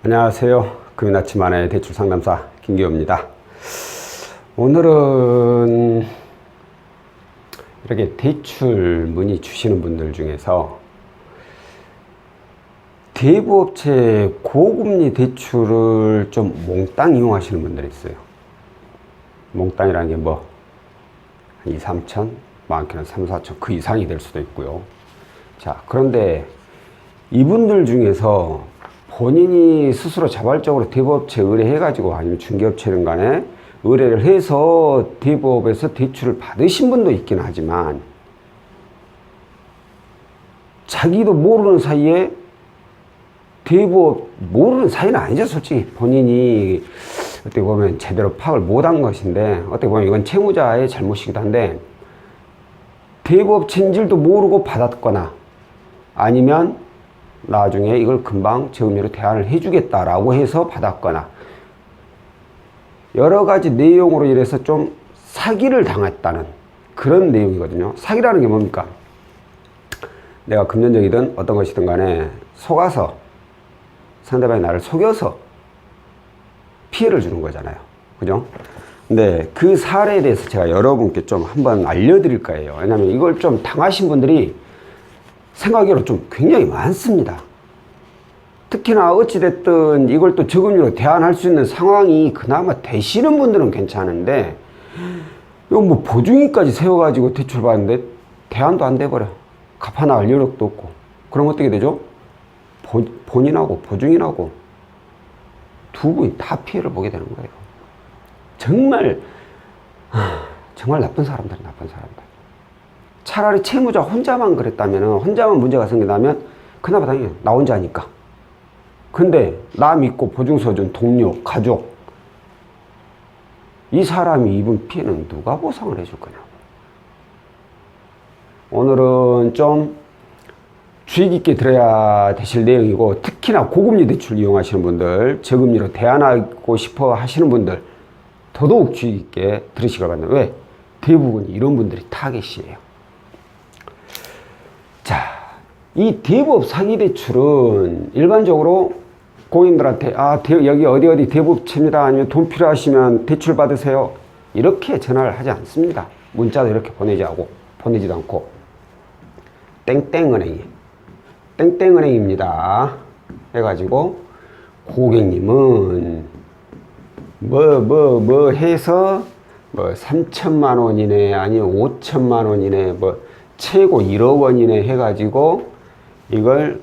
안녕하세요. 금요일 아침 만의 대출 상담사 김기호입니다. 오늘은 이렇게 대출 문의 주시는 분들 중에서 대부업체 고금리 대출을 좀 몽땅 이용하시는 분들이 있어요. 몽땅이라는 게 뭐, 한 2, 3천, 많게는 3, 4천 그 이상이 될 수도 있고요. 자, 그런데 이분들 중에서 본인이 스스로 자발적으로 대부업체 의뢰해가지고 아니면 중개업체든 간에 의뢰를 해서 대부업에서 대출을 받으신 분도 있긴 하지만 자기도 모르는 사이에 대부업 모르는 사이는 아니죠 솔직히. 본인이 어떻게 보면 제대로 파악을 못한 것인데 어떻게 보면 이건 채무자의 잘못이기도 한데 대부업체인 줄도 모르고 받았거나 아니면 나중에 이걸 금방 재음료로 대안을 해주겠다라고 해서 받았거나 여러 가지 내용으로 인해서 좀 사기를 당했다는 그런 내용이거든요. 사기라는 게 뭡니까? 내가 금전적이든 어떤 것이든 간에 속아서 상대방이 나를 속여서 피해를 주는 거잖아요. 그죠? 근데 그 사례에 대해서 제가 여러분께 좀 한번 알려드릴 거예요. 왜냐면 이걸 좀 당하신 분들이 생각으로 좀 굉장히 많습니다. 특히나 어찌됐든 이걸 또 저금리로 대안할 수 있는 상황이 그나마 되시는 분들은 괜찮은데, 이거 뭐 보증인까지 세워가지고 대출 받는데 대안도 안 돼버려. 갚아나갈 여력도 없고. 그럼 어떻게 되죠? 보, 본인하고 보증인하고 두 분이 다 피해를 보게 되는 거예요. 정말, 하, 정말 나쁜 사람들, 나쁜 사람들. 차라리 채무자 혼자만 그랬다면, 혼자만 문제가 생긴다면, 그나마 당연히 나 혼자니까. 근데 나 믿고 보증서 준 동료, 가족, 이 사람이 입은 피해는 누가 보상을 해줄 거냐고. 오늘은 좀 주의 깊게 들어야 되실 내용이고, 특히나 고금리 대출 이용하시는 분들, 저금리로 대안하고 싶어 하시는 분들, 더더욱 주의 깊게 들으시길 바랍니다. 왜? 대부분 이런 분들이 타겟이에요. 자, 이 대부업 사기 대출은 일반적으로 고객님들한테 아 대- 여기 어디 어디 대부업체입니다. 아니면 돈 필요하시면 대출 받으세요. 이렇게 전화를 하지 않습니다. 문자도 이렇게 보내지 하고 보내지도 않고. 땡땡은행이 땡땡은행입니다. 해가지고 고객님은 뭐뭐 뭐 해서 뭐 3천만 원이네 아니면 5천만 원이네 뭐 최고 1억 원이네 해가지고 이걸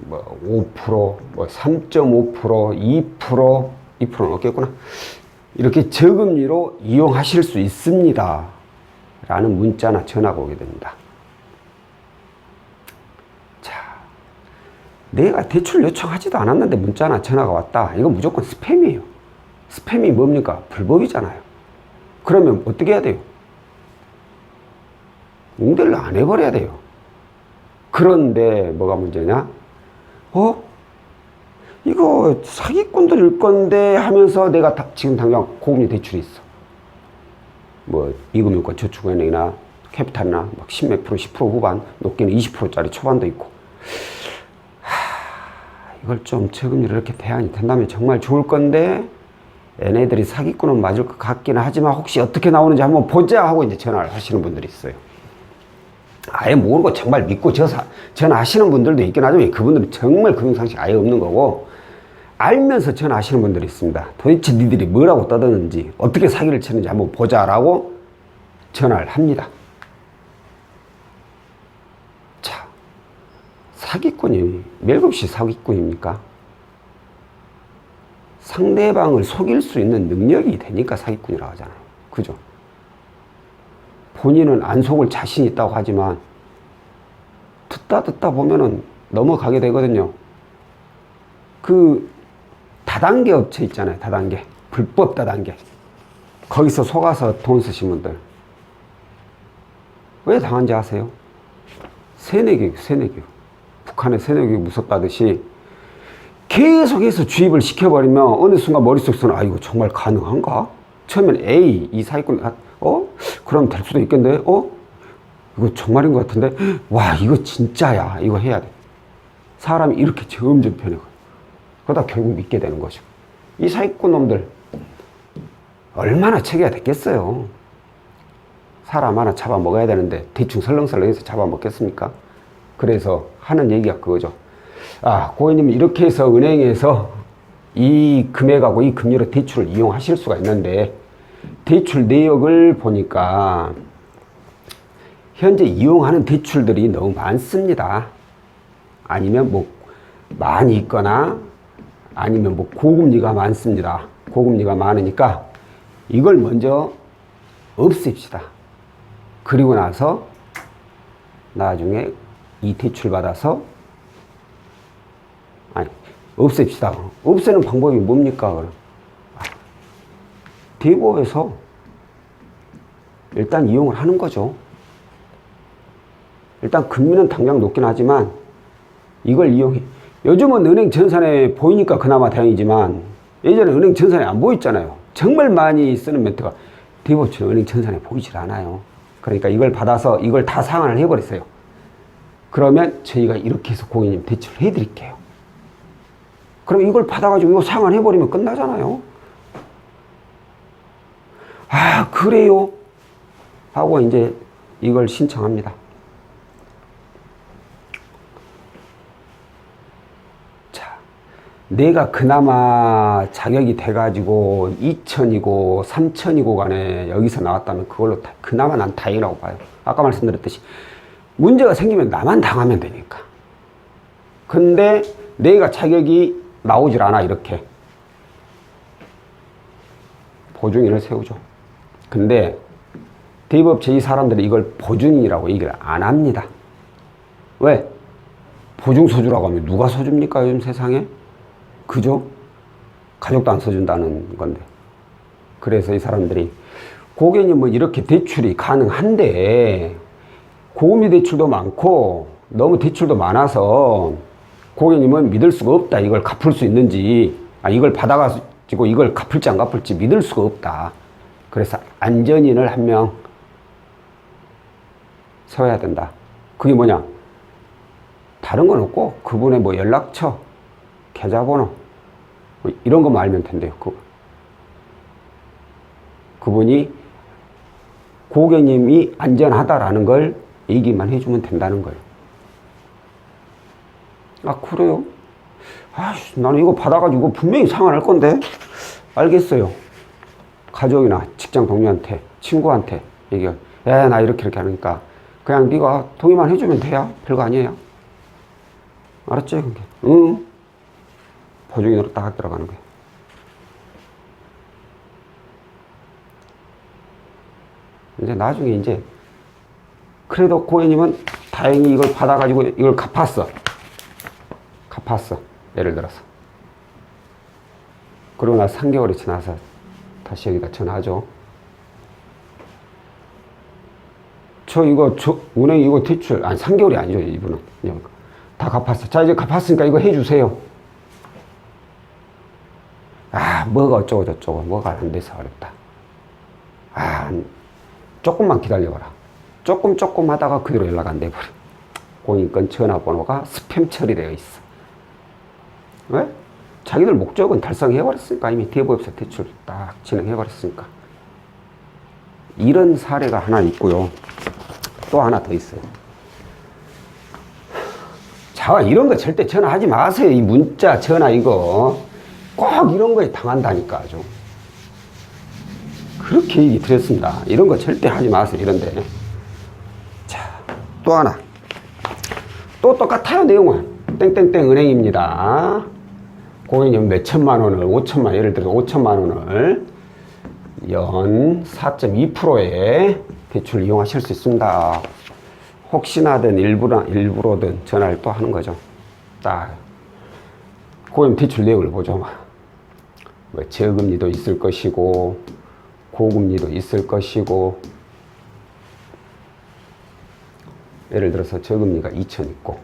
뭐 5%, 뭐 3.5%, 2%, 2%는 없겠구나. 이렇게 저금리로 이용하실 수 있습니다. 라는 문자나 전화가 오게 됩니다. 자, 내가 대출 요청하지도 않았는데 문자나 전화가 왔다. 이건 무조건 스팸이에요. 스팸이 뭡니까? 불법이잖아요. 그러면 어떻게 해야 돼요? 웅대를 안 해버려야 돼요. 그런데 뭐가 문제냐? 어? 이거 사기꾼들일 건데 하면서 내가 다- 지금 당장 고금리 대출이 있어. 뭐 이금융권 저축은행이나 캐피탈이나 막 10몇 프로, 10% 후반, 높게는 20%짜리 초반도 있고. 하, 이걸 좀 저금리로 이렇게 대안이 된다면 정말 좋을 건데 얘네들이 사기꾼은 맞을 것 같기는 하지만 혹시 어떻게 나오는지 한번 보자 하고 이제 전화를 하시는 분들이 있어요. 아예 모르고 정말 믿고 저사, 전화하시는 분들도 있긴 하지만 그분들은 정말 금융상식 아예 없는 거고 알면서 전화하시는 분들이 있습니다. 도대체 니들이 뭐라고 떠드는지 어떻게 사기를 치는지 한번 보자라고 전화를 합니다. 자, 사기꾼이 멜급시 사기꾼입니까? 상대방을 속일 수 있는 능력이 되니까 사기꾼이라고 하잖아요. 그죠? 본인은 안 속을 자신 있다고 하지만 듣다 듣다 보면은 넘어가게 되거든요. 그 다단계 업체 있잖아요. 다단계. 불법 다단계. 거기서 속아서 돈 쓰신 분들. 왜 당한지 아세요? 세뇌교육, 세뇌교육. 북한의 세뇌교육 무섭다듯이 계속해서 주입을 시켜버리면 어느 순간 머릿속에서는 아, 이거 정말 가능한가? 처음엔 A, 이 사기꾼, 아, 어? 그럼 될 수도 있겠는데, 어? 이거 정말인 것 같은데, 와, 이거 진짜야. 이거 해야 돼. 사람이 이렇게 점점 변해가. 그러다 결국 믿게 되는 거죠. 이 사기꾼 놈들 얼마나 체계가 됐겠어요. 사람 하나 잡아먹어야 되는데 대충 설렁설렁해서 잡아먹겠습니까? 그래서 하는 얘기가 그거죠. 아, 고객님 이렇게 해서 은행에서 이 금액하고 이 금리로 대출을 이용하실 수가 있는데 대출 내역을 보니까 현재 이용하는 대출들이 너무 많습니다. 아니면 뭐 많이 있거나 아니면 뭐 고금리가 많습니다. 고금리가 많으니까 이걸 먼저 없앱시다. 그리고 나서 나중에 이 대출 받아서 아니 없앱시다. 없애는 방법이 뭡니까? 그럼 아, 대법에서 일단 이용을 하는 거죠. 일단 금리는 당장 높긴 하지만 이걸 이용해. 요즘은 은행 전산에 보이니까 그나마 다행이지만 예전에 은행 전산에 안 보였잖아요. 정말 많이 쓰는 멘트가 대법처럼 은행 전산에 보이질 않아요. 그러니까 이걸 받아서 이걸 다 상환을 해버렸어요. 그러면 저희가 이렇게 해서 고객님 대출을 해드릴게요. 그럼 이걸 받아가지고 이거 상환해버리면 끝나잖아요. 아, 그래요? 하고 이제 이걸 신청합니다. 자, 내가 그나마 자격이 돼가지고 2천이고 3천이고 간에 여기서 나왔다면 그걸로 다, 그나마 난 다행이라고 봐요. 아까 말씀드렸듯이 문제가 생기면 나만 당하면 되니까. 근데 내가 자격이 나오질 않아 이렇게 보증인을 세우죠. 근데 대법제 이 사람들이 이걸 보증인이라고 얘기를 안 합니다. 왜? 보증 서주라고 하면 누가 서줍니까 요즘 세상에? 그죠? 가족도 안 써준다는 건데. 그래서 이 사람들이 고객님은 이렇게 대출이 가능한데 고금리 대출도 많고 너무 대출도 많아서 고객님은 믿을 수가 없다. 이걸 갚을 수 있는지, 아, 이걸 받아가지고 이걸 갚을지 안 갚을지 믿을 수가 없다. 그래서 안전인을 한 명 세워야 된다. 그게 뭐냐? 다른 건 없고 그분의 뭐 연락처, 계좌번호 뭐 이런 것만 알면 된대요. 그 그분이 고객님이 안전하다라는 걸 얘기만 해주면 된다는 거예요. 아 그래요? 아씨 나는 이거 받아가지고 분명히 상환할 건데 알겠어요. 가족이나 직장 동료한테 친구한테 얘기해. 야나 이렇게 이렇게 하니까 그냥 네가 동의만 해주면 돼야 별거 아니에요. 알았지? 그게 응. 보증인으로 딱 들어가는 거예요. 이제 나중에 이제 그래도 고객님은 다행히 이걸 받아가지고 이걸 갚았어. 갚았어. 예를 들어서. 그러고 나서 3개월이 지나서 다시 여기다 전화하죠. 저 이거 저 은행 이거 대출 아니 3개월이 아니죠 이분은 다 갚았어. 자 이제 갚았으니까 이거 해주세요. 아 뭐가 어쩌고 저쩌고 뭐가 안 돼서 어렵다. 아 조금만 기다려봐라. 조금 조금 하다가 그대로 연락 안 돼버려. 공인권 전화번호가 스팸 처리되어 있어. 왜? 자기들 목적은 달성해버렸으니까 이미 대법에서 대출 딱 진행해버렸으니까. 이런 사례가 하나 있고요. 또 하나 더 있어요. 자, 이런 거 절대 전화하지 마세요. 이 문자, 전화 이거. 꼭 이런 거에 당한다니까, 좀. 그렇게 얘기 드렸습니다. 이런 거 절대 하지 마세요. 이런데. 자, 또 하나. 또 똑같아요, 내용은. 땡땡땡 은행입니다. 고객님 몇 천만 원을, 5천만, 예를 들어서 5천만 원을 연 4.2%에 대출 이용하실 수 있습니다. 혹시나든 일부러, 일부러든 전화를 또 하는 거죠. 딱. 고객님 대출 내역을 보죠. 뭐 저금리도 있을 것이고, 고금리도 있을 것이고, 예를 들어서 저금리가 2천 있고,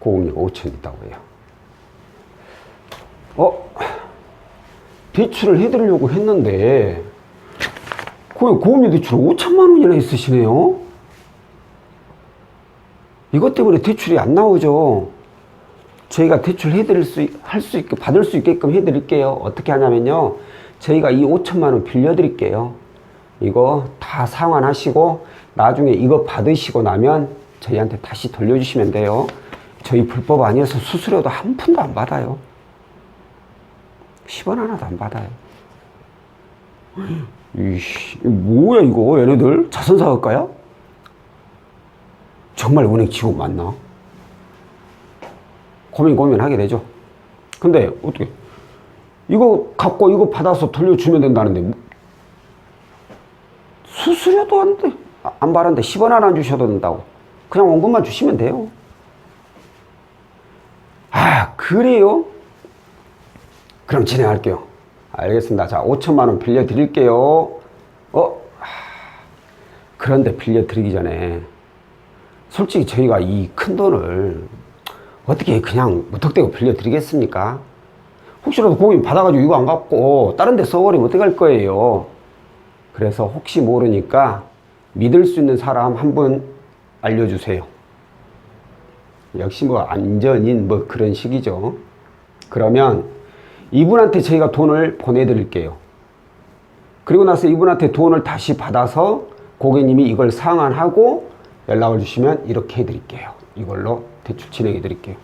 고금리가 5천 있다고 해요. 어? 대출을 해드리려고 했는데, 그 고금리 대출 5천만 원이나 있으시네요? 이것 때문에 대출이 안 나오죠. 저희가 대출 해드릴 수, 할 수 있게, 받을 수 있게끔 해드릴게요. 어떻게 하냐면요. 저희가 이 5천만 원 빌려드릴게요. 이거 다 상환하시고, 나중에 이거 받으시고 나면 저희한테 다시 돌려주시면 돼요. 저희 불법 아니어서 수수료도 한 푼도 안 받아요. 10원 하나도 안 받아요. 이씨, 뭐야 이거 얘네들 자선사업가야? 정말 은행 직원 맞나? 고민 고민하게 되죠. 근데 어떻게 이거 갖고 이거 받아서 돌려주면 된다는데 뭐- 수수료도 안 돼. 아, 안 받았는데 10원 하나 안 주셔도 된다고. 그냥 원금만 주시면 돼요. 아, 그래요? 그럼 진행할게요. 알겠습니다. 자, 5천만 원 빌려드릴게요. 어? 하, 그런데 빌려드리기 전에 솔직히 저희가 이 큰 돈을 어떻게 그냥 무턱대고 빌려드리겠습니까? 혹시라도 고객님 받아가지고 이거 안 갚고 다른 데 써버리면 어떡할 거예요? 그래서 혹시 모르니까 믿을 수 있는 사람 한 분 알려주세요. 역시 뭐 안전인 뭐 그런 식이죠. 그러면 이분한테 저희가 돈을 보내드릴게요. 그리고 나서 이분한테 돈을 다시 받아서 고객님이 이걸 상환하고 연락을 주시면 이렇게 해드릴게요. 이걸로 대출 진행해 드릴게요.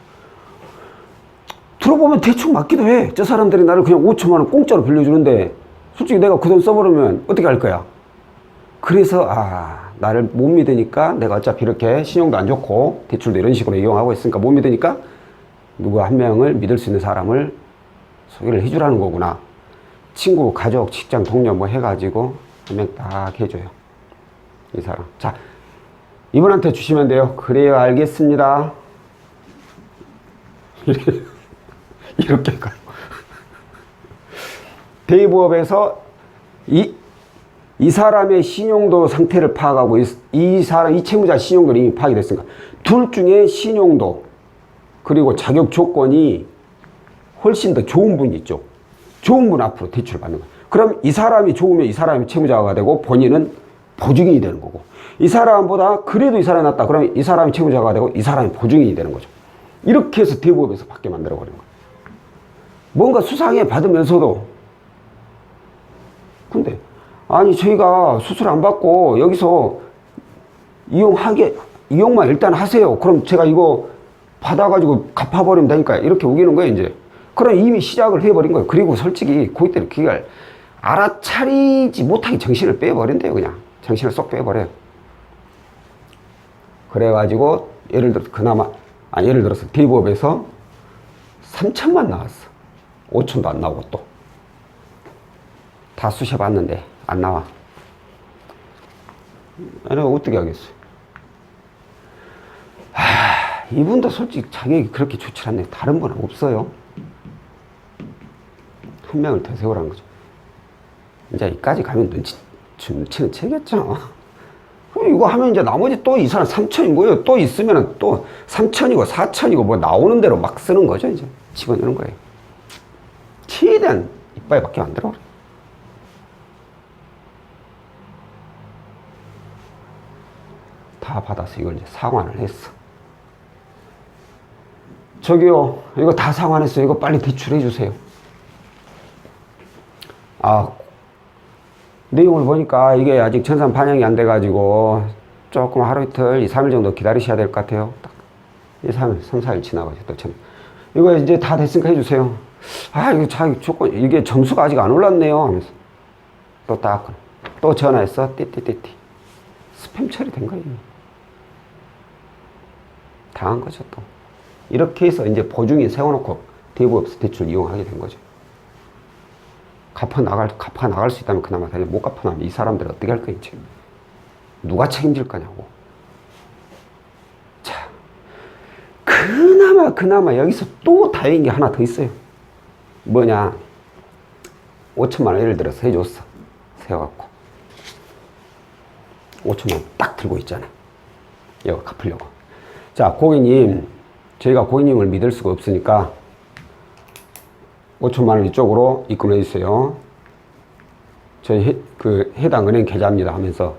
들어보면 대충 맞기도 해. 저 사람들이 나를 그냥 5천만 원 공짜로 빌려주는데 솔직히 내가 그 돈 써버리면 어떻게 할 거야? 그래서 아 나를 못 믿으니까 내가 어차피 이렇게 신용도 안 좋고 대출도 이런 식으로 이용하고 있으니까 못 믿으니까 누구 한 명을 믿을 수 있는 사람을 소개를 해주라는 거구나. 친구, 가족, 직장, 동료 뭐 해가지고 한 명 딱 해줘요. 이 사람. 자, 이분한테 주시면 돼요. 그래요, 알겠습니다. 이렇게, 가요. 대부업에서 이, 이 사람의 신용도 상태를 파악하고 이, 이 사람, 이 채무자 신용도를 이미 파악이 됐으니까 둘 중에 신용도 그리고 자격 조건이 훨씬 더 좋은 분이 있죠. 좋은 분 앞으로 대출을 받는 거예요. 그럼 이 사람이 좋으면 이 사람이 채무자가 되고 본인은 보증인이 되는 거고 이 사람보다 그래도 이 사람이 낫다. 그러면 이 사람이 채무자가 되고 이 사람이 보증인이 되는 거죠. 이렇게 해서 대부업에서 받게 만들어 버리는 거예요. 뭔가 수상해 받으면서도 근데 아니 저희가 수술 안 받고 여기서 이용하게 이용만 일단 하세요. 그럼 제가 이거 받아가지고 갚아버리면 되니까 이렇게 우기는 거예요 이제. 그럼 이미 시작을 해버린 거예요. 그리고 솔직히 고객들이 그걸 알아차리지 못하게 정신을 빼버린대요 그냥. 정신을 쏙 빼버려요. 그래가지고 예를 들어 그나마 아 예를 들어서 대부업에서 3천만 나왔어. 5천도 안 나오고 또. 다 쑤셔봤는데 안 나와. 아니 어떻게 하겠어요? 하, 이분도 솔직히 자격이 그렇게 좋지 않네. 다른 분은 없어요. 한 명을 더 세우라는 거죠. 이제 이까지 가면 눈치, 눈치는 채겠죠. 그럼 이거 하면 이제 나머지 또 이 사람 3천인 거예요. 또 있으면 또 3천이고 4천이고 뭐 나오는 대로 막 쓰는 거죠. 이제 집어넣는 거예요. 최대한 이빨 밖에 만들어 버려. 다 받아서 이걸 이제 상환을 했어. 저기요, 이거 다 상환했어요. 이거 빨리 대출해 주세요. 아, 내용을 보니까 이게 아직 전산 반영이 안 돼가지고 조금 하루 이틀, 2, 3일 정도 기다리셔야 될 것 같아요. 딱 2, 3일, 3, 4일 지나가죠. 또 참. 이거 이제 다 됐으니까 해주세요. 아, 이거 자기 조건, 이게 점수가 아직 안 올랐네요. 하면서. 또 딱, 또 전화했어. 띠띠띠띠. 스팸 처리된 거예요. 당한 거죠, 또. 이렇게 해서 이제 보증인 세워놓고 대부업소 대출 이용하게 된 거죠. 갚아 나갈, 갚아 나갈 수 있다면 그나마 다행히 못 갚아 나면 이 사람들 어떻게 할 거지? 누가 책임질 거냐고. 자, 그나마, 그나마 여기서 또 다행인 게 하나 더 있어요. 뭐냐. 5천만 원 예를 들어서 해줬어. 세워갖고. 5천만 원 딱 들고 있잖아. 이거 갚으려고. 자, 고객님, 저희가 고객님을 믿을 수가 없으니까 5천만 원 이쪽으로 입금해 주세요. 저희 해, 그 해당 은행 계좌입니다 하면서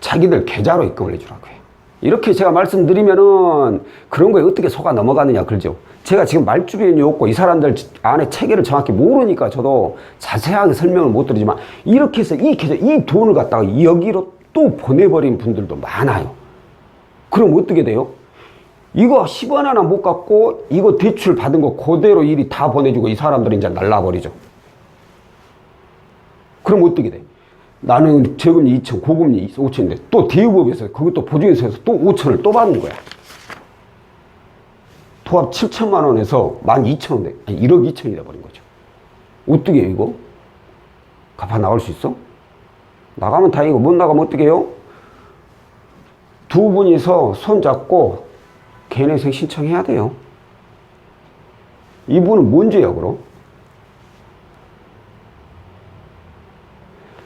자기들 계좌로 입금을 해주라고 해요. 이렇게 제가 말씀드리면은 그런 거에 어떻게 속아 넘어가느냐 그러죠. 제가 지금 말주변이 없고 이 사람들 안에 체계를 정확히 모르니까 저도 자세하게 설명을 못 드리지만 이렇게 해서 이 계좌 이 돈을 갖다가 여기로 또 보내버린 분들도 많아요. 그럼 어떻게 돼요? 이거 10원 하나 못 갖고 이거 대출 받은 거 그대로 일이 다 보내주고 이 사람들이 이제 날라버리죠. 그럼 어떻게 돼? 나는 저금리 2천, 고금리 5천인데 또 대우법에서 그것도 보증회사에서 또 5천을 또 받는 거야. 도합 7천만 원에서 12,000원 돼. 아니, 1억 2천이 돼버린 거죠. 어떻게 해요, 이거? 갚아 나갈 수 있어? 나가면 다행이고 못 나가면 어떻게 해요? 두 분이서 손잡고 개인회생 신청해야 돼요. 이분은 뭔 죄야, 그럼?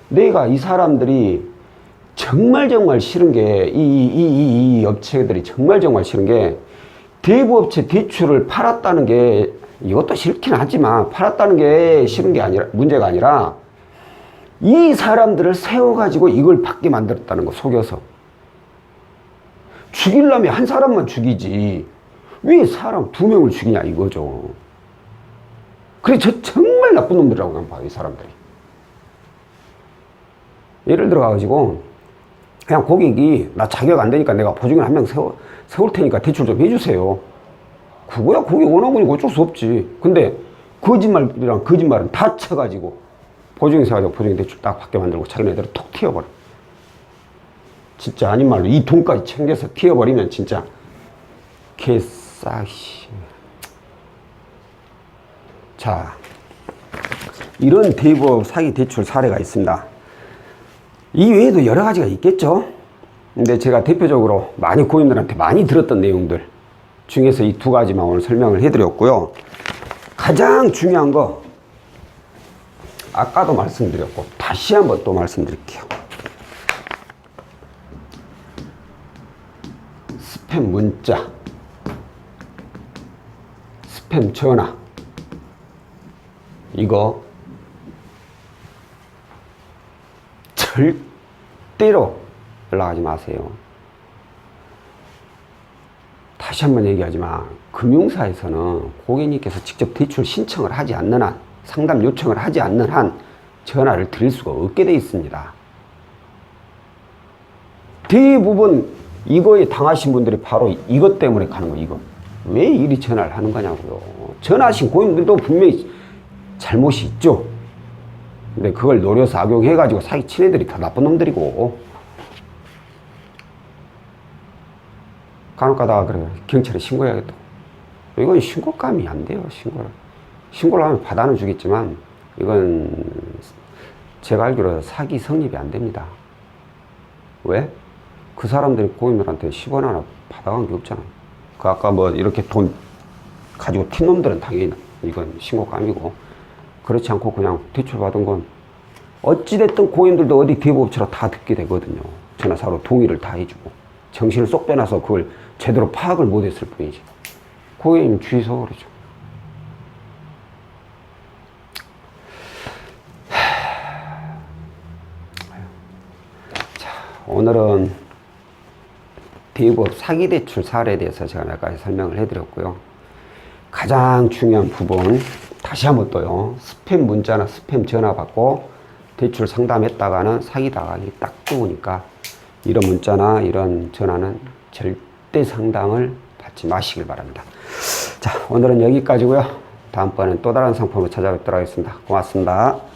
내가 이 사람들이 정말 정말 싫은 게, 이, 이, 이, 이, 이 업체들이 정말 정말 싫은 게, 대부업체 대출을 팔았다는 게, 이것도 싫긴 하지만, 팔았다는 게 싫은 게 아니라, 문제가 아니라, 이 사람들을 세워가지고 이걸 받게 만들었다는 거, 속여서. 죽이려면 한 사람만 죽이지. 왜 사람 두 명을 죽이냐, 이거죠. 그래, 저 정말 나쁜 놈들이라고 그냥 봐요, 이 사람들이. 예를 들어가지고 그냥 고객이 나 자격 안 되니까 내가 보증을 한명 세워, 세울 테니까 대출 좀 해주세요. 그거야 고객 원하는 거니까 어쩔 수 없지. 근데 거짓말이랑 거짓말은 다 쳐가지고 보증회사 가지고 보증 대출 딱 받게 만들고 자기네들은 톡 튀어버려. 진짜 아닌 말로 이 돈까지 챙겨서 튀어버리면 진짜 개싸시. 자, 이런 대법 사기 대출 사례가 있습니다. 이 외에도 여러 가지가 있겠죠. 근데 제가 대표적으로 많이 고객님들한테 많이 들었던 내용들 중에서 이 두 가지만 오늘 설명을 해드렸고요. 가장 중요한 거 아까도 말씀드렸고 다시 한번 또 말씀드릴게요. 스팸 문자, 스팸 전화 이거 절대로 연락하지 마세요. 다시 한번 얘기하지만 금융사에서는 고객님께서 직접 대출 신청을 하지 않는 한 상담 요청을 하지 않는 한 전화를 드릴 수가 없게 돼 있습니다. 대부분 이거에 당하신 분들이 바로 이것 때문에 가는 거예요. 이거 왜 이리 전화를 하는 거냐고요. 전화하신 고객님들도 분명히 잘못이 있죠. 근데 그걸 노려서 악용해가지고 사기 친 애들이 다 나쁜 놈들이고. 간혹 가다가 그래. 경찰에 신고해야겠다. 이건 신고감이 안 돼요, 신고를. 신고를 하면 받아는 주겠지만, 이건 제가 알기로 사기 성립이 안 됩니다. 왜? 그 사람들이 고객님들한테 10원 하나 받아간 게 없잖아요. 그 아까 뭐 이렇게 돈 가지고 튄 놈들은 당연히 이건 신고감이고, 그렇지 않고 그냥 대출 받은 건 어찌됐든 고객님들도 어디 대부업체로 다 듣게 되거든요. 전화사로 동의를 다 해주고 정신을 쏙 빼놔서 그걸 제대로 파악을 못했을 뿐이지. 고객님 주의서 그러죠. 자, 오늘은 대부업 사기 대출 사례에 대해서 제가 몇 가지 설명을 해드렸고요. 가장 중요한 부분 다시 한번 또요. 스팸 문자나 스팸 전화 받고 대출 상담했다가는 사기 당하기 딱 좋으니까 이런 문자나 이런 전화는 절대 상담을 받지 마시길 바랍니다. 자, 오늘은 여기까지고요. 다음번엔 또 다른 상품으로 찾아뵙도록 하겠습니다. 고맙습니다.